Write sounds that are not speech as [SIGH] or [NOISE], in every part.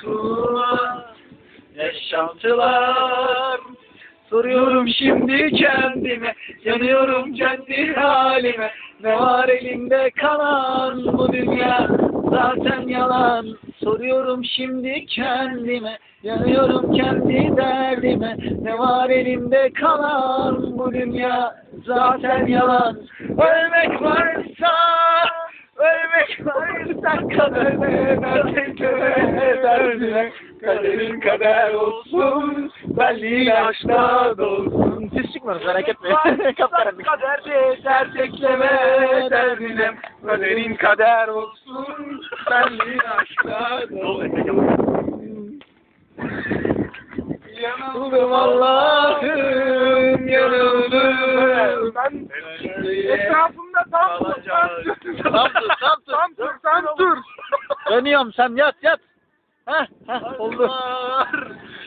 tutulan yaşantılar. Soruyorum şimdi kendime, yanıyorum kendi halime. Ne var elimde kalan bu dünya zaten yalan. Soruyorum şimdi kendime, yanıyorum kendi derdime. Ne var elimde kalan bu dünya zaten yalan. Ölmek varsa, ölmek varsa kaderine, derdine, derdine. Kaderin kader olsun, benliğin aşkla dolsun. Siz çıkmıyorsunuz merak etmeyin. [LAUGHS] Kapkaranlık. Kaderde dert ekleme derdine. Kaderin kader olsun, benliğin aşkla dolsun. Yanıldım Allah'ım, yanıldım. Ben etrafımda dur. Tam tur, tam tur. Dönüyorum sen yat yat. Heh, heh oldu.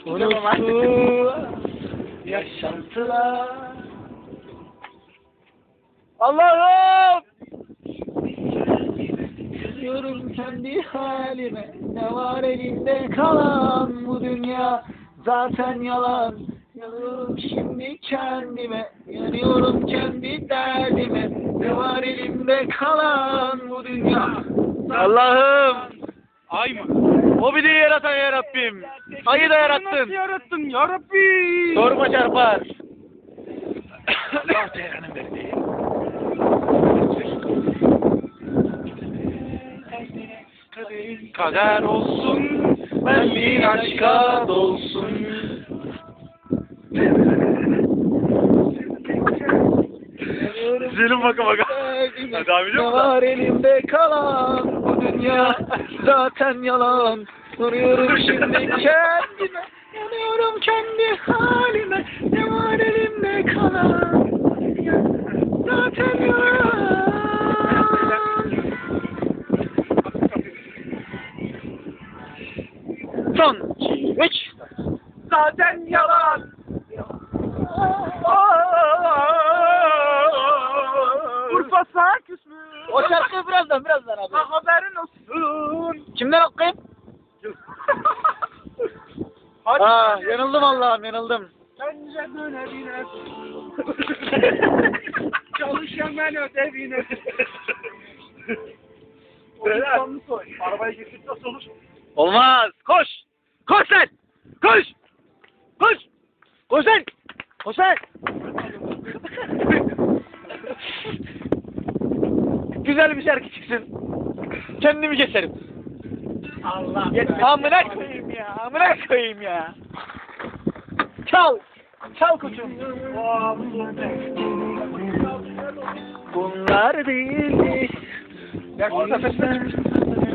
Unuttu yaşantılar. Allah'ım! Üzüyorum kendi halime. Ne var elimde kalan bu dünya zaten yalan. Yanıyorum şimdi kendime. Yanıyorum kendi derdime. Ne var elimde kalan bu dünya. Allah'ım! Ay mı? O bir de yaratan ya Rabbim. Ayı da Nasıl yarattın. yarattın ya Rabbi? Sorma çarpar. Allah Ceyran'ın verdiği. Kader olsun, Benliğin aşka dolsun. Güzelim baka baka. Ha, devam ediyor Ne mu? var elimde kalan bu dünya zaten yalan. Soruyorum şimdi kendime. Yanıyorum kendi halime. Birazdan, birazdan abi. Ha, Haberin olsun. Kimden okuyayım? [LAUGHS] Hadi. Aa, yanıldım Allah'ım, yanıldım. Bence dönebilir. [LAUGHS] Çalışan ödevine. Beyler, arabaya geçtik nasıl olur? Olmaz. Koş. Koş sen. Koş. Koş. Koş sen. Koş sen. Güzel bir şarkı çıksın. Kendimi keserim. Allah. Amına koyayım ya. Amına koyayım ya. Çal. Çal koçum. Bunlar değildi.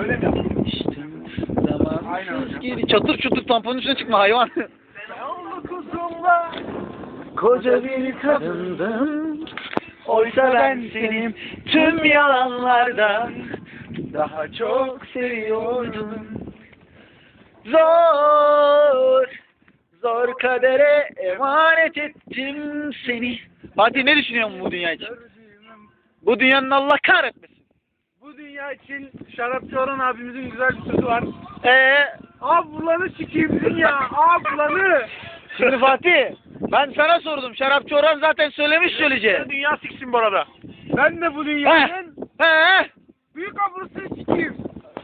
Öyle mi yapalım? Zamansız geri. Çatır çutur tamponun üstüne çıkma hayvan. Kuzumla. Koca bir kadındım. Oysa ben senin tüm yalanlardan daha çok seviyordum. Zor, zor kadere emanet ettim seni. Fatih ne düşünüyorsun bu dünya için? Bu dünyanın Allah kahretmesin. Bu dünya için Şarapçı Orhan abimizin güzel bir sözü var. Ee, Ablanı sikeyim dünya, ablanı. şimdi Fatih, ben sana sordum. Şarapçı Orhan zaten söylemiş söyleyeceği. Dünya siksin bu arada. Ben de bu dünyanın He, büyük ablasını sikeyim.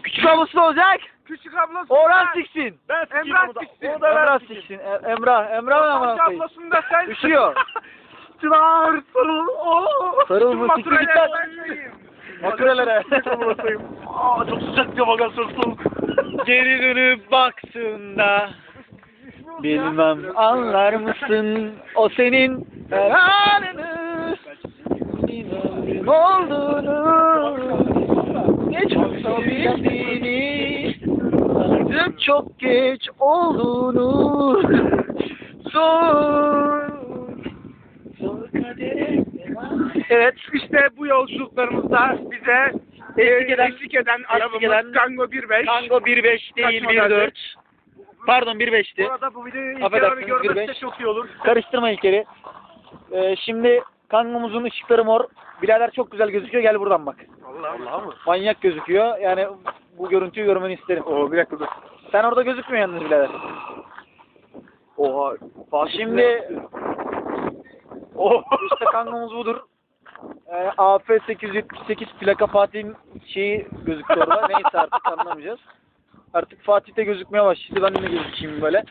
küçük ablası da olacak. Küçük ablası Orhan ben. siksin. Ben sikeyim Emrah onu da. siksin. Onu da Emrah ben siksin. E- Emrah, Emrah mı amına Amca koyayım? ablasını da sen. Üşüyor. [LAUGHS] Çınar sarıl. Oo. Sarıl mı? Siktir git ben. Aa çok sıcak diyor çok soğuk. Geri dönüp baktığında bilmem anlar mısın o senin her senin ömrün olduğunu ne çok sevildiğini artık çok geç olduğunu kadere Evet. İşte bu yolculuklarımızda bize Eşlik eden- eşlik eden arabamız eden- Kango 1.5. Tango 1.5 değil Kaç modeldi? 1.4. Pardon 1.5'ti. Bu arada bu videoyu ilk Affedersiniz, görmezse 1.5. çok iyi olur. Karıştırma İlker'i. Ee, şimdi kangomuzun ışıkları mor. Birader çok güzel gözüküyor. Gel buradan bak. Allah Allah mı? Manyak gözüküyor. Yani bu görüntüyü görmeni isterim. Oo bir dakika dur. Sen orada gözükmüyor yalnız birader. Oha. Şimdi Oh. [LAUGHS] işte kangomuz budur. Ee, AF 878 plaka Fatih'in şeyi gözüktü orada. [LAUGHS] Neyse artık anlamayacağız. Artık Fatih de gözükmeye başladı. Ben de gözükeyim böyle.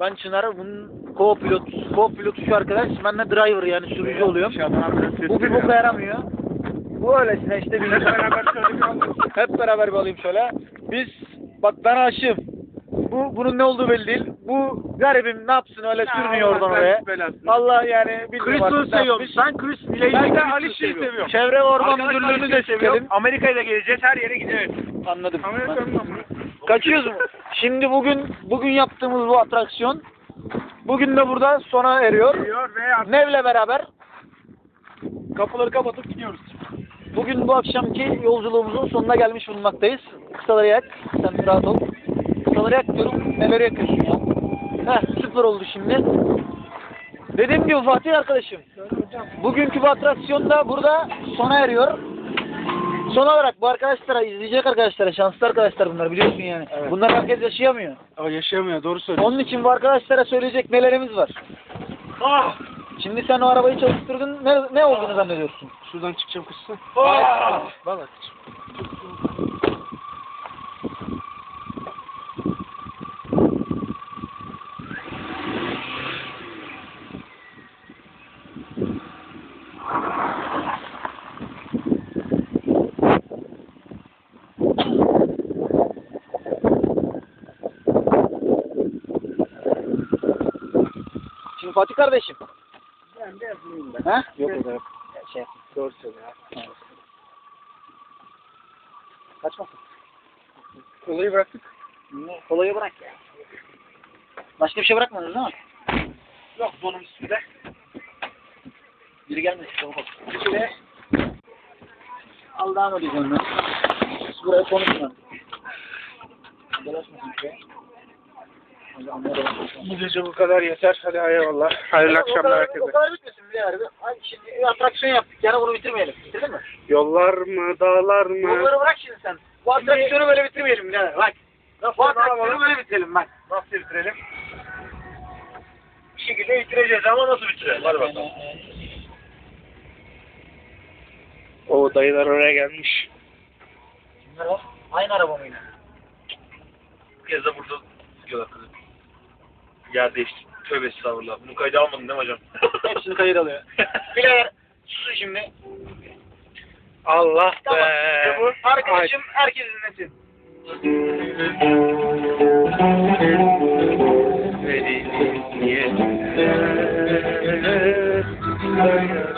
Ben Çınar, bunun co-pilot, co-pilotu şu arkadaş. Ben de driver yani sürücü oluyorum. Bu bir boka yaramıyor. Bu öylesine işte biz beraber bir alalım. hep beraber bir alayım şöyle. Biz bak ben aşığım. Bu bunun ne olduğu belli değil. Bu garibim ne yapsın öyle sürünüyor oradan oraya. Allah yani bilmiyorum artık Crystal'ı ne seviyorum. yapmış. Ben Chris Miley'i Ben de Crystal'ı Alişi'yi seviyorum. Çevre ve Orman Arkadaşlar Müdürlüğü'nü de seviyorum. Amerika'ya da geleceğiz. Her yere gideceğiz. Anladım. Amerika'nın Kaçıyoruz mu? Şimdi bugün bugün yaptığımız bu atraksiyon bugün de burada sona eriyor. Nev'le beraber kapıları kapatıp gidiyoruz. bugün bu akşamki yolculuğumuzun sonuna gelmiş bulunmaktayız. Kısaları yak. Sen rahat ol. Kısaları yak diyorum. Neleri yakıyorsun ya? Heh süper oldu şimdi. Dediğim gibi Fatih arkadaşım. Bugünkü bu atraksiyon da burada sona eriyor. Son olarak bu arkadaşlara, izleyecek arkadaşlara, şanslı arkadaşlar bunlar biliyorsun yani. Evet. Bunlar herkes yaşayamıyor. Aa, yaşayamıyor. Doğru söylüyorsun. Onun için bu arkadaşlara söyleyecek nelerimiz var. Ah! Şimdi sen o arabayı çalıştırdın, ne, ne olduğunu zannediyorsun? Şuradan çıkacağım kızsın. Ah! Valla. Şimdi Fatih kardeşim. Ben de yazmayayım ben. Ha? Yok o da yok. Şey, Doğru söylüyor. kaçmasın. Olayı bıraktık. Kolayı bırak ya. Başka bir şey bırakmadınız değil mi? Yok donum üstünde. Biri gelmesin çabuk ol. Şöyle. Al devam edeceğim ben. Buraya konuşun artık. Dolaşmasın anlayalım. Bu gece bu kadar yeter. Hadi eyvallah. Hayırlı O akşamlar herkese. O kadar bitmesin birader. Hadi şimdi bir atraksiyon yaptık. Yani bunu bitirmeyelim. Bitirdin mi? Yollar mı, dağlar mı? Bunları bırak şimdi sen. Bu atraksiyonu böyle bitirmeyelim birader. Bak. Bu atraksiyonu böyle bitirelim bak. Nasıl bitirelim? Bir şekilde bitireceğiz ama nasıl bitirelim? Hadi bakalım. O dayılar oraya gelmiş. Kimler var? Aynı araba mıydı? Bu kez de burada sıkıyorlar kızı. Yer değişti. Tövbe estağfurullah. Bunu kayda almadın değil mi hocam? [LAUGHS] Hepsini kayıt alıyor. [LAUGHS] Birader susun şimdi. Allah Tamam. be. Bu. Arkadaşım herkes dinlesin. Şimdi.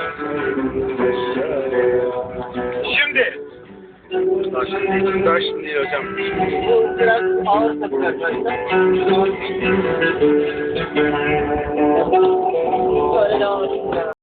Şimdi değil hocam. Bu biraz ağır tabii arkadaşlar. Böyle devam edin.